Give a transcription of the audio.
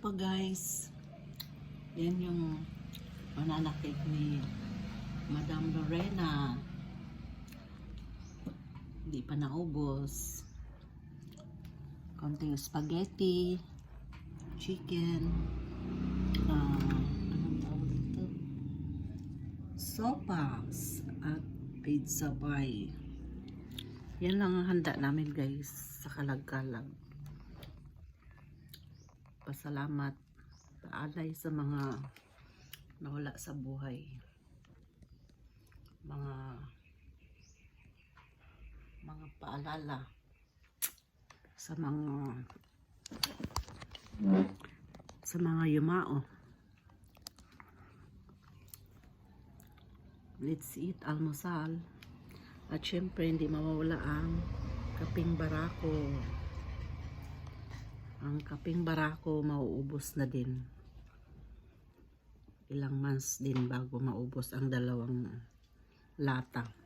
ko guys. Yan yung banana ni Madam Lorena. Hindi pa naubos. Konting spaghetti, chicken, ah, anong tawag dito? Sopas at pizza pie. Yan lang ang handa namin guys sa kalagkalag. Pasalamat, paalay sa mga nawala sa buhay. Mga mga paalala sa mga sa mga yumao. Let's eat almusal. At syempre, hindi mawawala ang kaping barako. Ang kaping barako mauubos na din. Ilang months din bago maubos ang dalawang lata.